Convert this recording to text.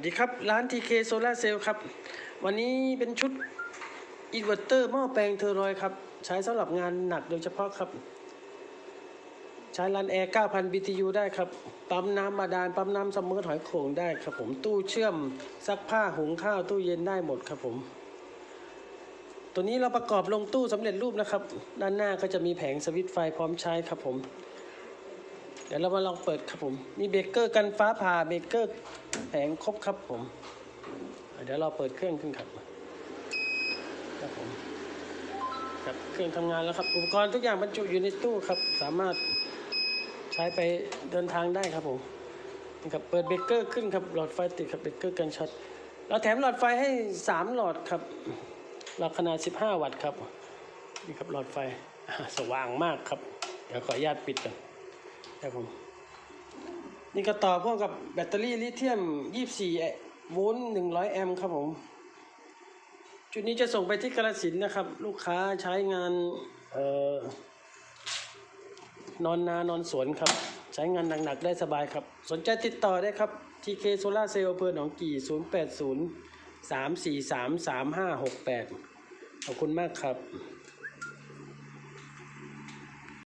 สวัสดีครับ ร้าน TK Solar Cell ครับ วันนี้เป็นชุดอินเวอร์เตอร์หม้อแปลงเทอร์รอยครับ ใช้สำหรับงานหนักโดยเฉพาะครับ ใช้รันแอร์ 9,000 BTU ได้ครับ ปั๊มน้ำบาดาลปั๊มน้ำเสมอถอยโขงได้ครับผมตู้เชื่อมซักผ้าหุงข้าวตู้เย็นได้หมดครับผม ตัวนี้เราประกอบลงตู้สำเร็จรูปนะครับ ด้านหน้าก็จะมีแผงสวิตช์ไฟพร้อมใช้ครับผม เดี๋ยวเรามาลองเปิดครับผมมีเบเกอร์กันฟ้าผ่าเบเกอร์แผงครบครับผม เดี๋ยวเราเปิดเครื่องขึ้นครับครับผมครับเครื่องทำงานแล้วครับ อุปกรณ์ทุกอย่างบรรจุอยู่ในตู้ครับ สามารถใช้ไปเดินทางได้ครับผมนี่ครับเปิดเบเกอร์ขึ้นครับหลอดไฟติดครับเบเกอร์กันช็อตเราแถมหลอดไฟให้ 3 หลอดครับหลอดขนาด 15 วัตต์ครับนี่ครับหลอดไฟสว่างมากครับ เดี๋ยวขออนุญาตปิดก่อน ครับผม นี่ก็ต่อพ่วงกับแบตเตอรี่ลิเธียม 24 โวลต์ 100 แอมป์ครับผมจุดนี้จะส่งไปที่กระสินนะครับ ลูกค้าใช้งานเอ่อนอนนานอนสวนครับ ใช้งานหนัก ๆ ได้สบายครับ สนใจติดต่อได้ครับ TK Solar Cell อำเภอหนองกี่ 080 343 3568 ขอบคุณมากครับ